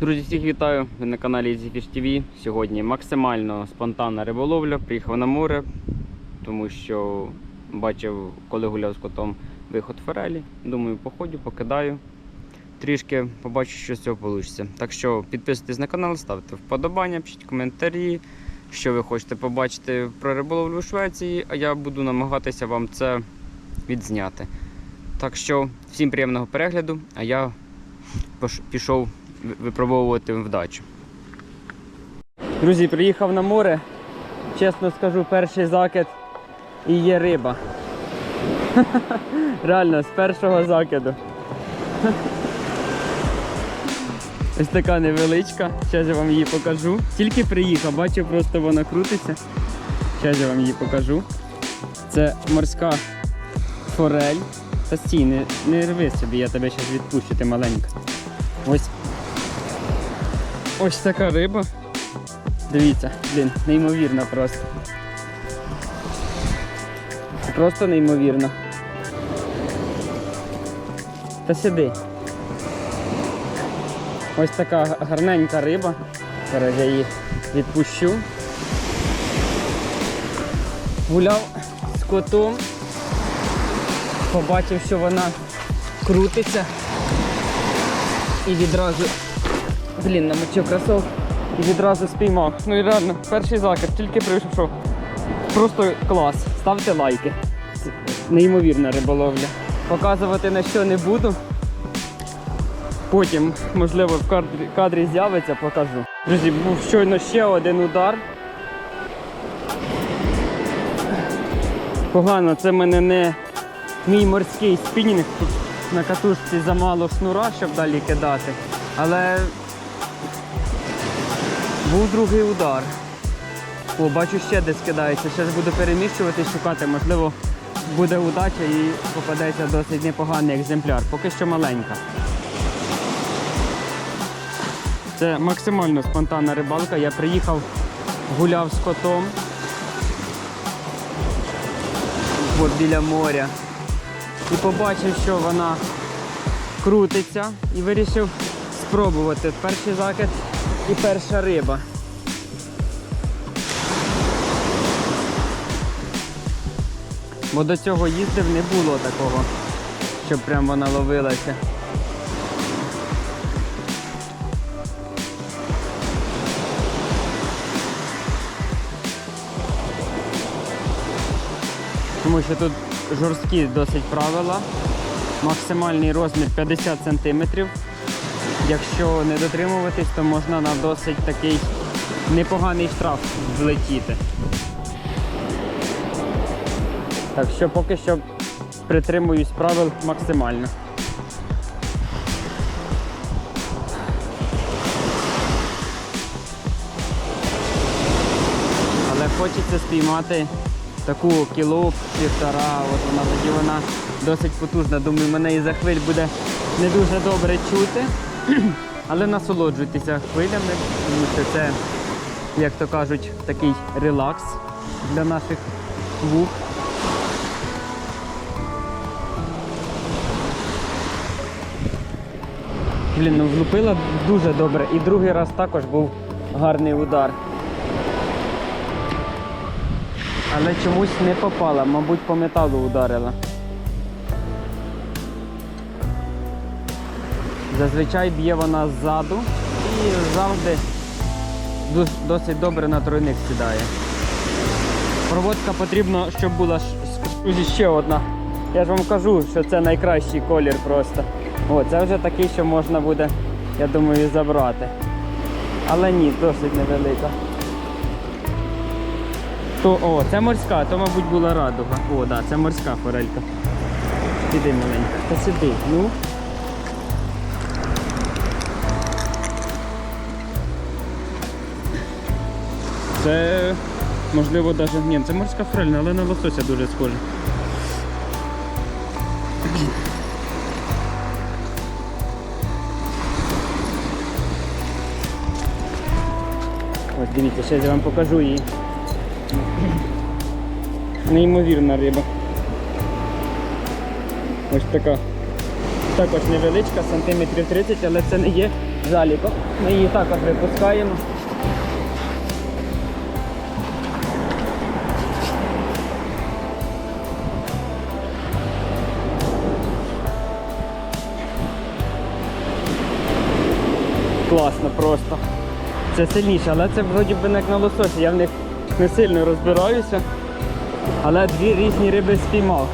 Друзі, всіх вітаю! Ви на каналі EasyFish TV. Сьогодні максимально спонтанна риболовля. Приїхав на море, тому що бачив, коли гуляв з котом виход форелі. Думаю, походю, покидаю. Трішки побачу, що з цього вийде. Так що підписуйтесь на канал, ставте вподобання, пишіть коментарі, що ви хочете побачити про риболовлю у Швеції, а я буду намагатися вам це відзняти. Так що всім приємного перегляду, а я пішов випробовувати вдачу. Друзі, приїхав на море. Чесно скажу, перший закид і є риба. Реально, з першого закиду. Ось така невеличка. Зараз я вам її покажу. Тільки приїхав, бачу, просто вона крутиться. Зараз я вам її покажу. Це морська форель. Та стій, не, не рви собі, я тебе зараз відпущу, ти маленька. Ось. Ось така риба. Дивіться, блін, неймовірна просто. Просто неймовірно. Та сиди. Ось така гарненька риба. Зараз я її відпущу. Гуляв з котом. Побачив, що вона крутиться. І відразу. Блін, намочив кросов і відразу спіймав. Ну і реально, перший закид, тільки прийшов. Просто клас. Ставте лайки. Неймовірна риболовля. Показувати на що не буду. Потім, можливо, в кадрі, кадрі з'явиться, покажу. Друзі, був щойно ще один удар. Погано, це в мене не мій морський спінінг. Тут на катушці замало шнура, щоб далі кидати. Але був другий удар. О, бачу, ще десь кидається. Зараз буду переміщувати, шукати. Можливо, буде удача і попадеться досить непоганий екземпляр. Поки що маленька. Це максимально спонтанна рибалка. Я приїхав, гуляв з котом. От біля моря. І побачив, що вона крутиться і вирішив спробувати. Перший закид і перша риба. Бо до цього їздив не було такого, щоб прям вона ловилася. Тому що тут жорсткі досить правила. Максимальний розмір 50 см. Якщо не дотримуватись, то можна на досить такий непоганий штраф влетіти. Так що поки що притримуюсь правил максимально. Але хочеться спіймати таку кіло півтора, от вона тоді вона досить потужна. Думаю, мене і за хвиль буде не дуже добре чути. Але насолоджуйтеся хвилями, тому що це, як то кажуть, такий релакс для наших вух. Блін, ну влупила дуже добре. І другий раз також був гарний удар. Але чомусь не попала, мабуть, по металу ударила. Зазвичай б'є вона ззаду і завжди досить добре на тройник сідає. Проводка потрібно, щоб була ще одна. Я ж вам кажу, що це найкращий колір просто. О, це вже такий, що можна буде, я думаю, забрати. Але ні, досить невелика. То, о, це морська, то, мабуть, була радуга. О, так, да, це морська форелька. Іди маленька. Та сиди, ну. Це можливо навіть. Ні, це морська форель, але на лосося дуже схоже. Ось дивіться, зараз я вам покажу її. Неймовірна риба. Ось така. Також невеличка, сантиметрів 30, але це не є заліком. Ми її також випускаємо. Класно просто. Це сильніше, але це вроді би як на лососі. Я в них не сильно розбираюся. Але дві різні риби спіймав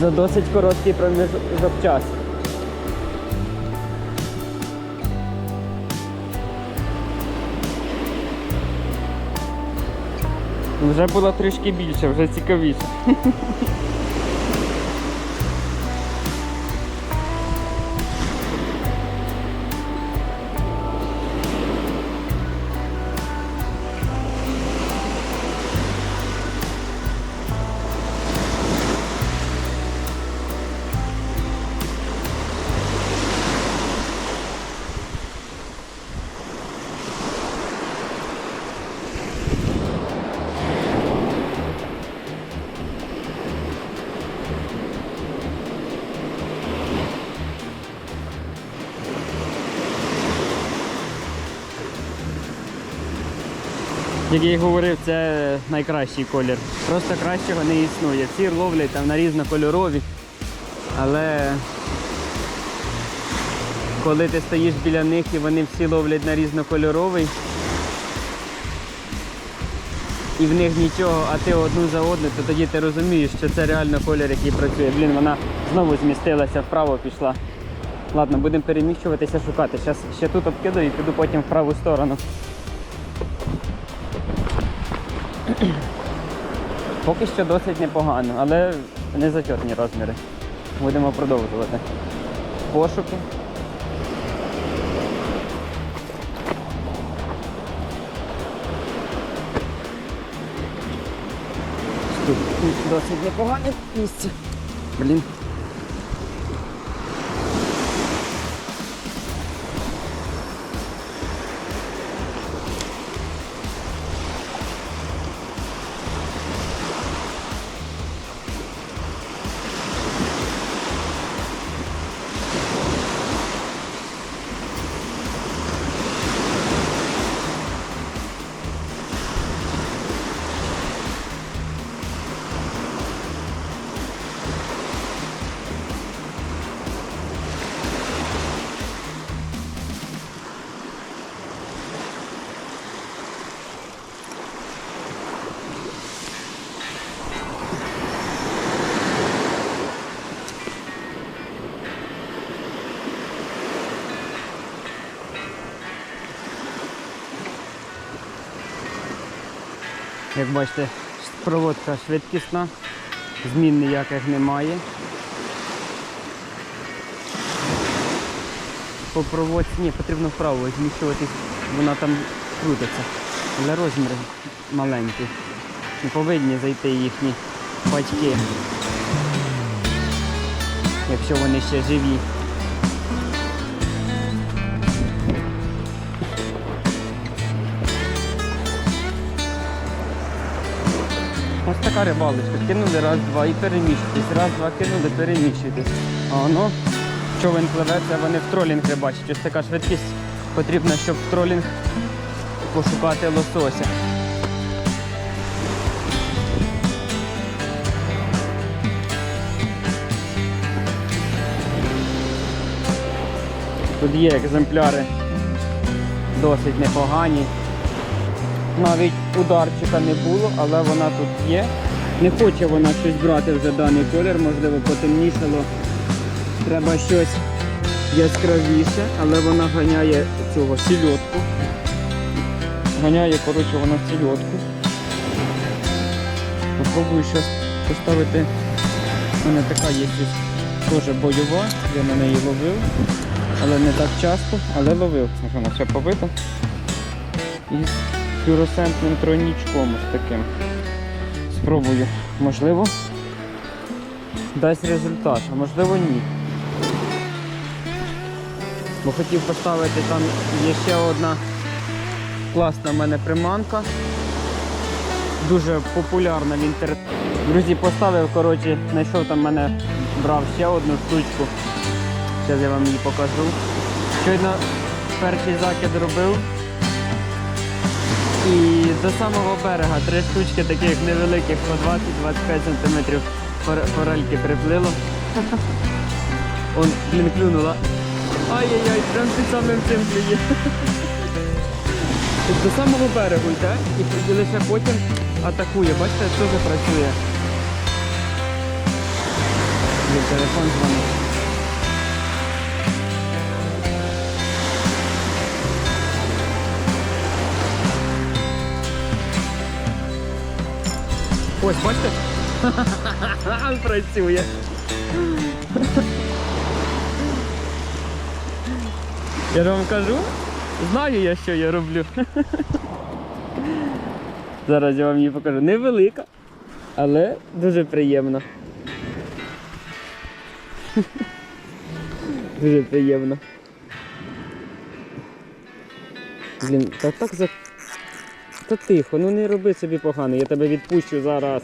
за досить короткий проміжок часу. Вже було трішки більше, вже цікавіше. Як я й говорив, це найкращий колір. Просто кращого не існує. Всі ловлять там на різнокольорові. Але коли ти стоїш біля них і вони всі ловлять на різнокольоровий, і в них нічого, а ти одну за одну, то тоді ти розумієш, що це реально колір, який працює. Блін, вона знову змістилася, вправо пішла. Ладно, будемо переміщуватися, шукати. Зараз ще тут обкидаю і піду потім в праву сторону. Поки що досить непогано, але не зачетні розміри. Будемо продовжувати. Пошуки. Тут досить непогане місце. Блін. Як бачите, проводка швидкісна, змін ніяких немає. По проводці, ні, потрібно вправо зміщуватись, вона там крутиться. Але розміри маленькі. Не повинні зайти їхні батьки, якщо вони ще живі. Така рибалочка. Кинули раз, два і переміщуйтесь. Раз, два кинули, переміщуйтесь. А воно човен пливе, це вони в тролінг рибачать. Ось така швидкість потрібна, щоб в тролінг пошукати лосося. Тут є екземпляри досить непогані. Навіть ударчика не було, але вона тут є. Не хоче вона щось брати вже даний колір, можливо, потемнішало. Треба щось яскравіше, але вона ганяє цього сільотку. Ганяє, коротше, вона сільотку. Попробую щось поставити. У мене така є теж бойова, я на неї ловив, але не так часто, але ловив. Вона все побита. Флюоресцентним тройнічком ось таким. Спробую. Можливо, дасть результат, а можливо ні. Бо хотів поставити там є ще одна класна в мене приманка. Дуже популярна в інтернеті. Друзі, поставив, коротше, знайшов там мене, брав ще одну штучку. Зараз я вам її покажу. Щойно перший закид робив. І до самого берега три штучки таких невеликих по 20-25 см форельки приплило. Он, блін, клюнула. Ай-яй-яй, прям під самим цим клює. До самого берегу йде і лише потім атакує. Бачите, теж працює. Телефон дзвонить. Ось, бачите? Працює. Я ж вам кажу, знаю я, що я роблю. Зараз я вам її покажу. Невелика, але дуже приємно. Дуже приємно. Блін, та так за. Та тихо, ну не роби собі погано, я тебе відпущу зараз.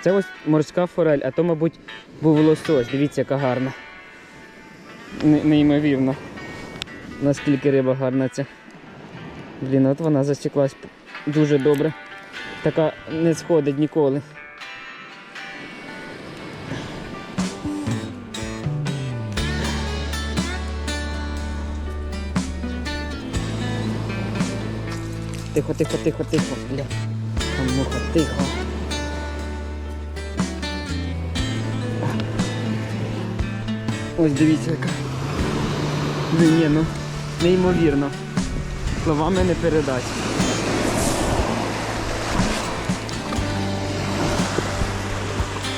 Це ось морська форель, а то, мабуть, був лосось. Дивіться, яка гарна. Не- Неймовірно. Наскільки риба гарна ця. Блін, от вона засіклась дуже добре. Така не сходить ніколи. Тихо, тихо, тихо, тихо, бля. Там муха, тихо. Ось дивіться яка. Ні, ну, неймовірно. Словами не передать.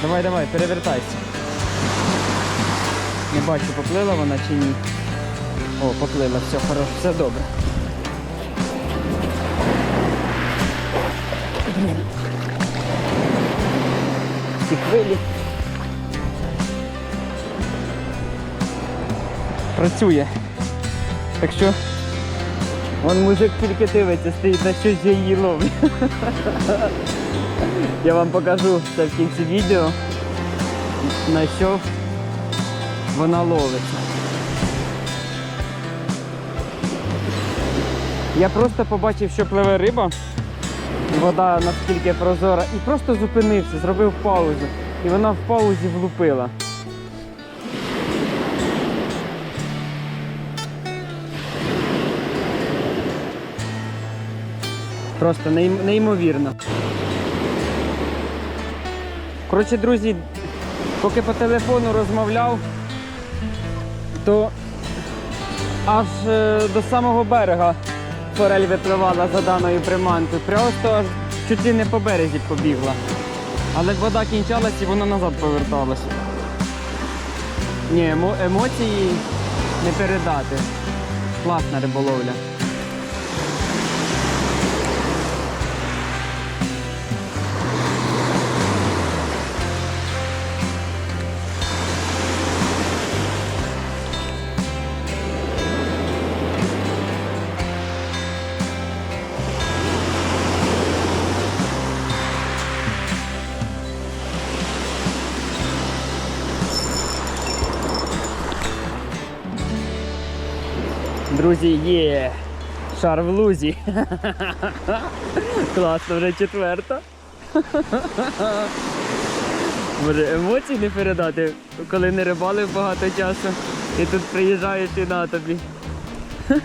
Давай, давай, перевертайся. Не бачу, поплила вона чи ні. О, поплила, все хорошо, все добре. Блін. Ці хвилі. Працює. Так що вон мужик тільки дивиться, стоїть на щось я її ловлю. Я вам покажу це в кінці відео, на що вона ловиться. Я просто побачив, що пливе риба, вода наскільки прозора, і просто зупинився, зробив паузу. І вона в паузі влупила. Просто неймовірно. Коротше, друзі, поки по телефону розмовляв, то аж е, до самого берега форель випливала за даною приманкою. Просто чуть ли не по березі побігла. Але вода кінчалась і вона назад поверталася. Ні, емо- емоції не передати. Класна риболовля. Друзі, є шар в лузі. Класно, вже четверта. Може, емоцій не передати, коли не рибалив багато часу. І тут приїжджаєш і на тобі.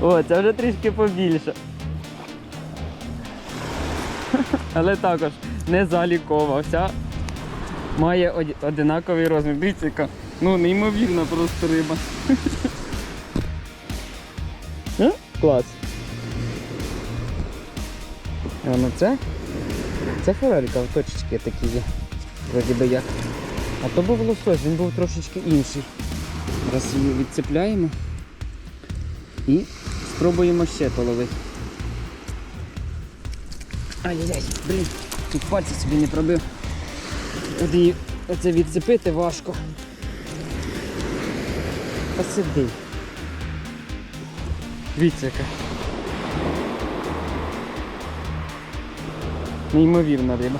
О, це вже трішки побільше. Але також не залікова. Вся має од- одинаковий розмір. Дивіться, ну, неймовірна просто риба. Е? Клас. А ну це? Це форелька, точечки такі є. Вроді би як. А то був лосось, він був трошечки інший. Зараз її відцепляємо і спробуємо ще половити. Ай-яй-яй, блін, тут пальці собі не пробив. От її оце відцепити важко. Та сиди. Дивіться яка. Неймовірна риба.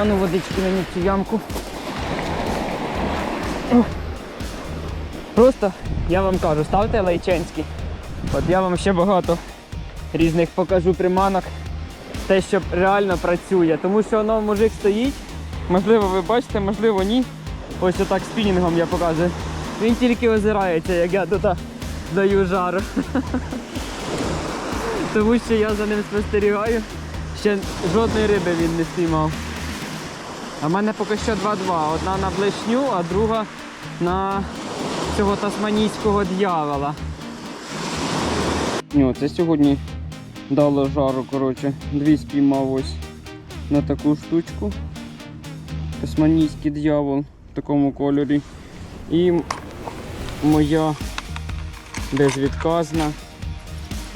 А ну водички на в цю ямку. Просто я вам кажу, ставте лайченський, От я вам ще багато різних покажу приманок. Те, що реально працює. Тому що воно мужик стоїть. Можливо, ви бачите, можливо, ні. Ось отак спінінгом я показую. Він тільки озирається, як я тут даю жару. Тому що я за ним спостерігаю. Ще жодної риби він не спіймав. А в мене поки що 2-2. Одна на блешню, а друга на цього тасманійського дьявола. О, це сьогодні дало жару, коротше. Дві спіймав ось на таку штучку. Тасманійський дьявол в такому кольорі. І моя безвідказна.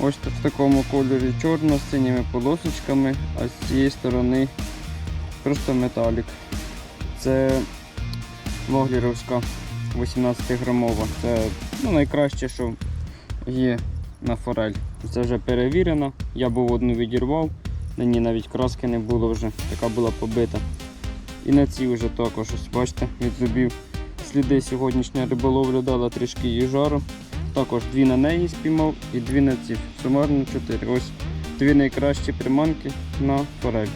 Ось тут в такому кольорі чорно з синіми полосочками, а з цієї сторони просто металік. Це Воглеровська 18 грамова. Це ну, найкраще, що є на форель. Це вже перевірено. Я був одну відірвав, на ній навіть краски не було вже, така була побита. І на цій вже також, ось бачите, від зубів сліди сьогоднішня риболовля дала трішки її жару. Також дві на неї спіймав і дві на ці. Сумарно чотири. Ось дві найкращі приманки на форель.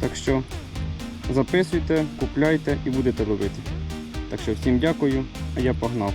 Так що записуйте, купляйте і будете ловити. Так що всім дякую, а я погнав.